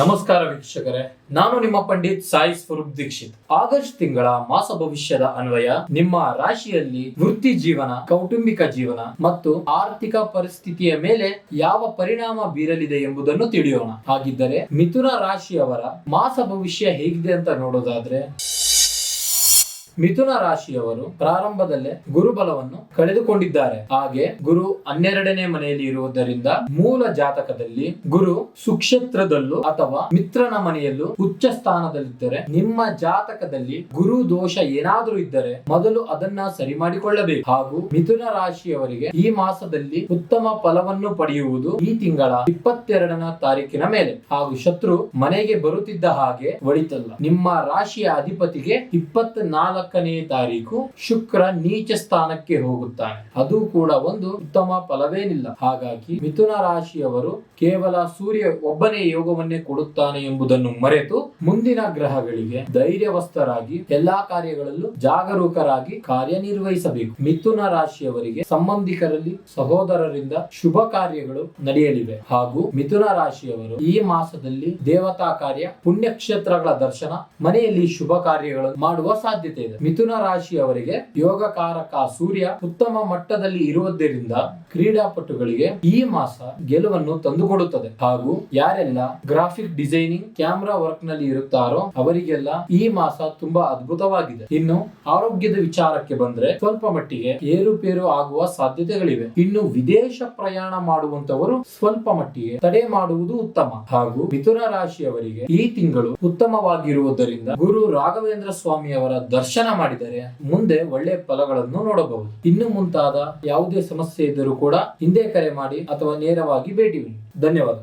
ನಮಸ್ಕಾರ ವೀಕ್ಷಕರೇ. ನಾನು ನಿಮ್ಮ ಪಂಡಿತ್ ಸಾಯಿ ಸ್ವರೂಪ್ ದೀಕ್ಷಿತ್. ಆಗಸ್ಟ್ ತಿಂಗಳ ಮಾಸ ಭವಿಷ್ಯದ ಅನ್ವಯ, ನಿಮ್ಮ ರಾಶಿಯಲ್ಲಿ ವೃತ್ತಿ ಜೀವನ, ಕೌಟುಂಬಿಕ ಜೀವನ ಮತ್ತು ಆರ್ಥಿಕ ಪರಿಸ್ಥಿತಿಯ ಮೇಲೆ ಯಾವ ಪರಿಣಾಮ ಬೀರಲಿದೆ ಎಂಬುದನ್ನು ತಿಳಿಯೋಣ. ಹಾಗಿದ್ದರೆ ಮಿಥುನ ರಾಶಿಯವರ ಮಾಸ ಭವಿಷ್ಯ ಹೇಗಿದೆ ಅಂತ ನೋಡೋದಾದ್ರೆ ಮಿಥುನ ರಾಶಿಯವರು ಪ್ರಾರಂಭದಲ್ಲೇ ಗುರುಬಲವನ್ನು ಕಳೆದುಕೊಂಡಿದ್ದಾರೆ. ಹಾಗೆ ಗುರು ಹನ್ನೆರಡನೇ ಮನೆಯಲ್ಲಿ ಇರುವುದರಿಂದ ಮೂಲ ಜಾತಕದಲ್ಲಿ ಗುರು ಸುಕ್ಷೇತ್ರದಲ್ಲೂ ಅಥವಾ ಮಿತ್ರನ ಮನೆಯಲ್ಲೂ ಉಚ್ಚ ಸ್ಥಾನದಲ್ಲಿದ್ದರೆ ನಿಮ್ಮ ಜಾತಕದಲ್ಲಿ ಗುರು ದೋಷ ಏನಾದರೂ ಇದ್ದರೆ ಮೊದಲು ಅದನ್ನ ಸರಿ ಮಾಡಿಕೊಳ್ಳಬೇಕು. ಹಾಗೂ ಮಿಥುನ ರಾಶಿಯವರಿಗೆ ಈ ಮಾಸದಲ್ಲಿ ಉತ್ತಮ ಫಲವನ್ನು ಪಡೆಯುವುದು ಈ ತಿಂಗಳ ಇಪ್ಪತ್ತೆರಡನ ತಾರೀಕಿನ ಮೇಲೆ. ಹಾಗೂ ಶತ್ರು ಮನೆಗೆ ಬರುತ್ತಿದ್ದ ಹಾಗೆ ಒಳಿತಲ್ಲ. ನಿಮ್ಮ ರಾಶಿಯ ಅಧಿಪತಿಗೆ ಇಪ್ಪತ್ನಾಲ್ಕನೇ ತಾರೀಕು ಶುಕ್ರ ನೀಚ ಸ್ಥಾನಕ್ಕೆ ಹೋಗುತ್ತಾನೆ. ಅದು ಕೂಡ ಒಂದು ಉತ್ತಮ ಫಲವೇನಿಲ್ಲ. ಹಾಗಾಗಿ ಮಿಥುನ ರಾಶಿಯವರು ಕೇವಲ ಸೂರ್ಯ ಒಬ್ಬನೇ ಯೋಗವನ್ನೇ ಕೊಡುತ್ತಾನೆ ಎಂಬುದನ್ನು ಮರೆತು ಮುಂದಿನ ಗ್ರಹಗಳಿಗೆ ಧೈರ್ಯವಸ್ಥರಾಗಿ ಎಲ್ಲಾ ಕಾರ್ಯಗಳಲ್ಲೂ ಜಾಗರೂಕರಾಗಿ ಕಾರ್ಯನಿರ್ವಹಿಸಬೇಕು. ಮಿಥುನ ರಾಶಿಯವರಿಗೆ ಸಂಬಂಧಿಕರಲ್ಲಿ ಸಹೋದರರಿಂದ ಶುಭ ಕಾರ್ಯಗಳು ನಡೆಯಲಿವೆ. ಹಾಗೂ ಮಿಥುನ ರಾಶಿಯವರು ಈ ಮಾಸದಲ್ಲಿ ದೇವತಾ ಕಾರ್ಯ, ಪುಣ್ಯಕ್ಷೇತ್ರಗಳ ದರ್ಶನ, ಮನೆಯಲ್ಲಿ ಶುಭ ಕಾರ್ಯಗಳು ಮಾಡುವ ಸಾಧ್ಯತೆ ಇದೆ. ಮಿಥುನ ರಾಶಿಯವರಿಗೆ ಯೋಗಕಾರಕ ಸೂರ್ಯ ಉತ್ತಮ ಮಟ್ಟದಲ್ಲಿ ಇರುವುದರಿಂದ ಕ್ರೀಡಾಪಟುಗಳಿಗೆ ಈ ಮಾಸ ಗೆಲುವನ್ನು ತಂದುಕೊಡುತ್ತದೆ. ಹಾಗೂ ಯಾರೆಲ್ಲ ಗ್ರಾಫಿಕ್ ಡಿಸೈನಿಂಗ್, ಕ್ಯಾಮ್ರಾ ವರ್ಕ್ನಲ್ಲಿ ಇರುತ್ತಾರೋ ಅವರಿಗೆಲ್ಲ ಈ ಮಾಸ ತುಂಬಾ ಅದ್ಭುತವಾಗಿದೆ. ಇನ್ನು ಆರೋಗ್ಯದ ವಿಚಾರಕ್ಕೆ ಬಂದ್ರೆ ಸ್ವಲ್ಪ ಮಟ್ಟಿಗೆ ಏರುಪೇರು ಆಗುವ ಸಾಧ್ಯತೆಗಳಿವೆ. ಇನ್ನು ವಿದೇಶ ಪ್ರಯಾಣ ಮಾಡುವಂತವರು ಸ್ವಲ್ಪ ಮಟ್ಟಿಗೆ ತಡೆ ಮಾಡುವುದು ಉತ್ತಮ. ಹಾಗೂ ಮಿಥುನ ರಾಶಿಯವರಿಗೆ ಈ ತಿಂಗಳು ಉತ್ತಮವಾಗಿರುವುದರಿಂದ ಗುರು ರಾಘವೇಂದ್ರ ಸ್ವಾಮಿ ಅವರ ದರ್ಶನ ಮಾಡಿದರೆ ಮುಂದೆ ಒಳ್ಳೆ ಫಲಗಳನ್ನು ನೋಡಬಹುದು. ಇನ್ನು ಮುಂತಾದ ಯಾವುದೇ ಸಮಸ್ಯೆ ಇದ್ದರೂ ಕೂಡ ಹಿಂದೆ ಕರೆ ಮಾಡಿ ಅಥವಾ ನೇರವಾಗಿ ಭೇಟಿ ಧನ್ಯವಾದ.